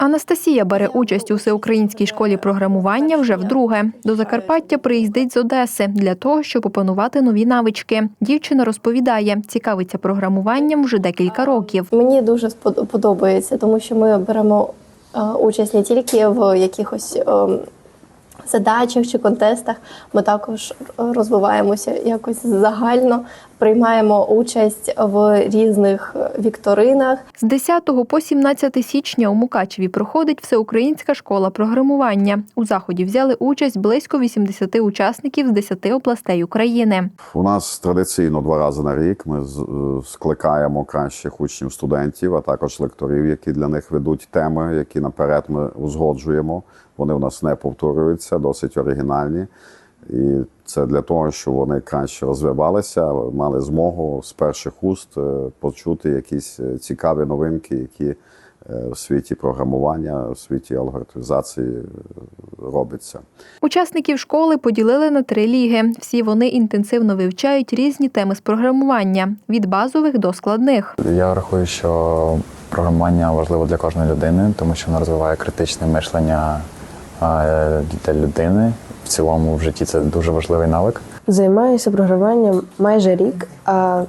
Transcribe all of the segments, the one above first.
Анастасія бере участь у всеукраїнській школі програмування вже вдруге. До Закарпаття приїздить з Одеси для того, щоб опанувати нові навички. Дівчина розповідає, цікавиться програмуванням вже декілька років. Мені дуже подобається, тому що ми беремо е, участь не тільки в якихось е, задачах чи контестах, ми також розвиваємося якось загально, приймаємо участь в різних вікторинах. З 10 по 17 січня у Мукачеві проходить всеукраїнська школа програмування. У заході взяли участь близько 80 учасників з 10 областей України. У нас традиційно два рази на рік ми з- е, скликаємо кращих учнів студентів, а також лекторів, які для них ведуть теми, які наперед ми узгоджуємо. Вони у нас не повторюються, досить оригінальні. І це для того, щоб вони краще розвивалися, мали змогу з перших уст е, почути якісь е, цікаві новинки, які е, в світі програмування, в світі алгоритмізації робиться. Учасників школи поділили на три ліги. Всі вони інтенсивно вивчають різні теми з програмування від базових до складних. Я рахую, що програмування важливо для кожної людини, тому що воно розвиває критичне мишлення для людини. В цілому в житті це дуже важливий навик. Займаюся програмуванням майже рік, а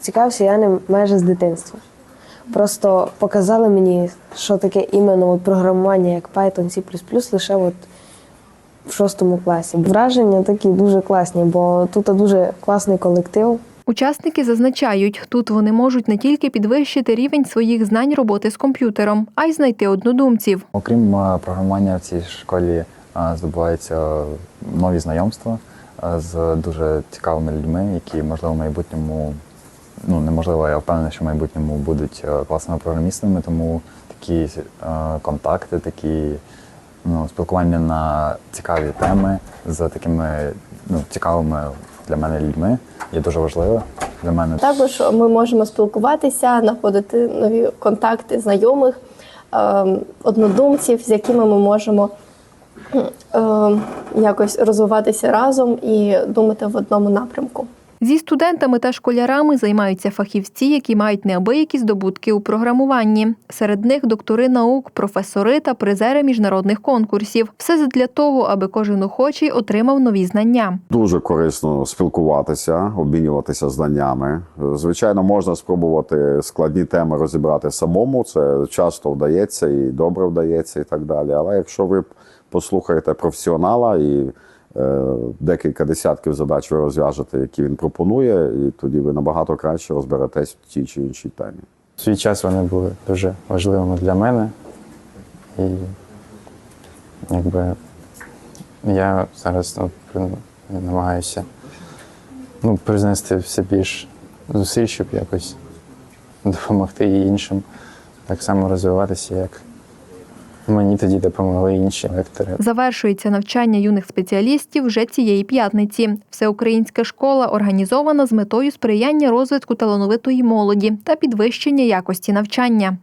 цікавився я ним майже з дитинства. Просто показали мені, що таке іменно от програмування, як Python, C++, лише от в шостому класі. Враження такі дуже класні, бо тут дуже класний колектив. Учасники зазначають, тут вони можуть не тільки підвищити рівень своїх знань роботи з комп'ютером, а й знайти однодумців. Окрім е, програмування в цій школі е, здобуваються нові знайомства е, з дуже цікавими людьми, які можливо в майбутньому, ну неможливо, я впевнений, що в майбутньому будуть класними програмістами, тому такі контакти, такі ну, спілкування на цікаві теми з такими ну, цікавими для мене людьми є дуже важливо для мене. Також ми можемо спілкуватися, знаходити нові контакти знайомих, ем, однодумців, з якими ми можемо ем, якось розвиватися разом і думати в одному напрямку. Зі студентами та школярами займаються фахівці, які мають неабиякі здобутки у програмуванні. Серед них доктори наук, професори та призери міжнародних конкурсів. Все для того, аби кожен охочий отримав нові знання. Дуже корисно спілкуватися, обмінюватися знаннями. Звичайно, можна спробувати складні теми розібрати самому. Це часто вдається і добре вдається, і так далі. Але якщо ви послухаєте професіонала і декілька десятків задач ви розв'яжете, які він пропонує, і тоді ви набагато краще розберетесь в тій чи іншій темі. В свій час вони були дуже важливими для мене. І якби я зараз ну, намагаюся ну, признести все більш зусиль, щоб якось допомогти іншим так само розвиватися, як мені тоді допомогли інші лектори. Завершується навчання юних спеціалістів вже цієї п'ятниці. Всеукраїнська школа організована з метою сприяння розвитку талановитої молоді та підвищення якості навчання.